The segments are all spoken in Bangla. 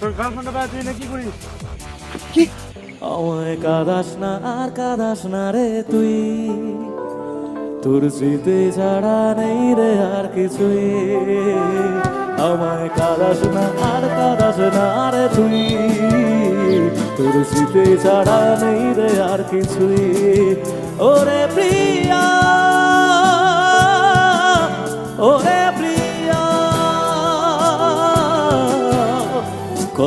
কি করিস? কি? আমায় কাদাস না, আর কাদাস না রে তুই। তোর স্মৃতি ছাড়া নেই রে আর কিছুই। আমায় কাদাস না, আর কাদাস না রে তুই। তোর স্মৃতি ছাড়া নেই রে আর কিছুই। ওরে প্রিয়া!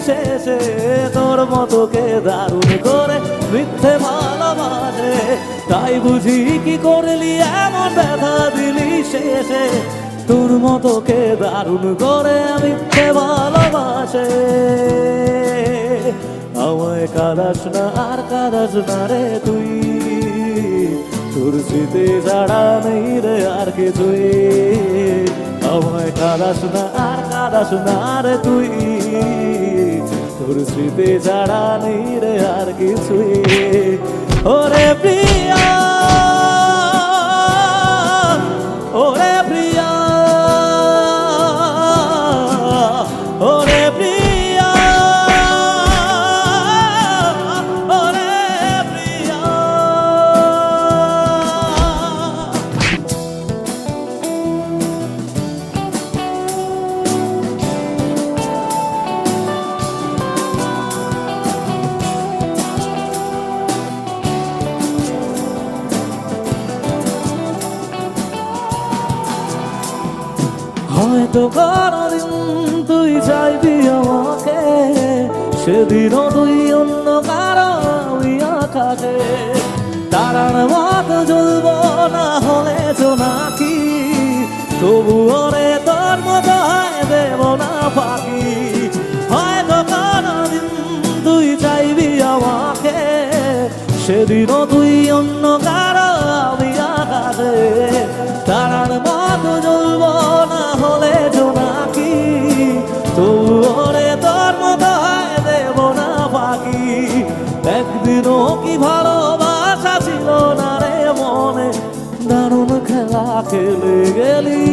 শেষে তোর মতো কে দারুণ করে মিথ্যে ভালোবাসে? তাই বুঝি কি করলি? এমন ব্যথা দিলি শেষে। তোর মতো কে দারুণ করে মিথ্যে ভালোবাসে? আমায় কাদাস না, আর কাদাস না রে তুই। তোর স্মৃতি ছাড়া নেই রে আর কিছুই। আমায় কাদাস না, আর কাদাস না রে তুই। তোর স্মৃতি ছাড়া নেই রে আর কিছুই। হয়তো কোনদিন তুই চাইবি আমাকে, সেদিনও তুই অন্য কারও আকাশে। তারার মতো জ্বলব না হলে নাকি তবু ওরে তোর মতো হয় দেব না পাখি। হয়তো কোনদিন তুই চাইবি আমাকে, সেদিনও তুই অন্য কারও আকাশে। তারার মতো জ্বলব না দেব না বাকি একদিনও কি ভালোবাসা ছিল না রে মনে? খেলা খেলে গেলি।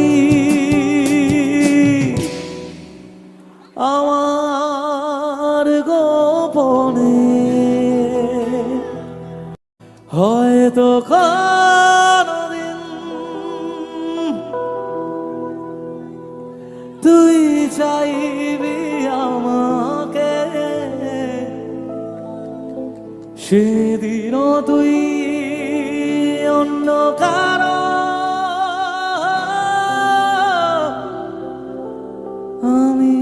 আমার সেদিনও তুই অন্য কারও আমি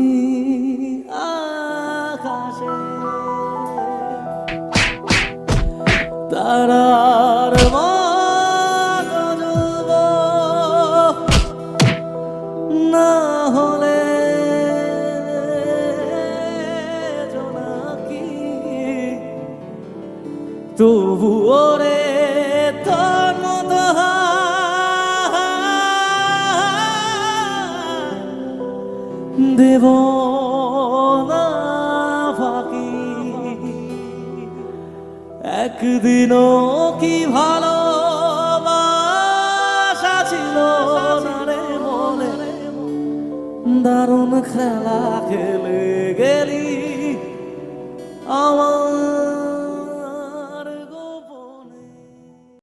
আকাশে তারার তবু ওরে তোর মতো দেব না ফাঁকি। একদিনও কি ভালো ছিল না রে দারুণ খেলা খেলে গেলি আমার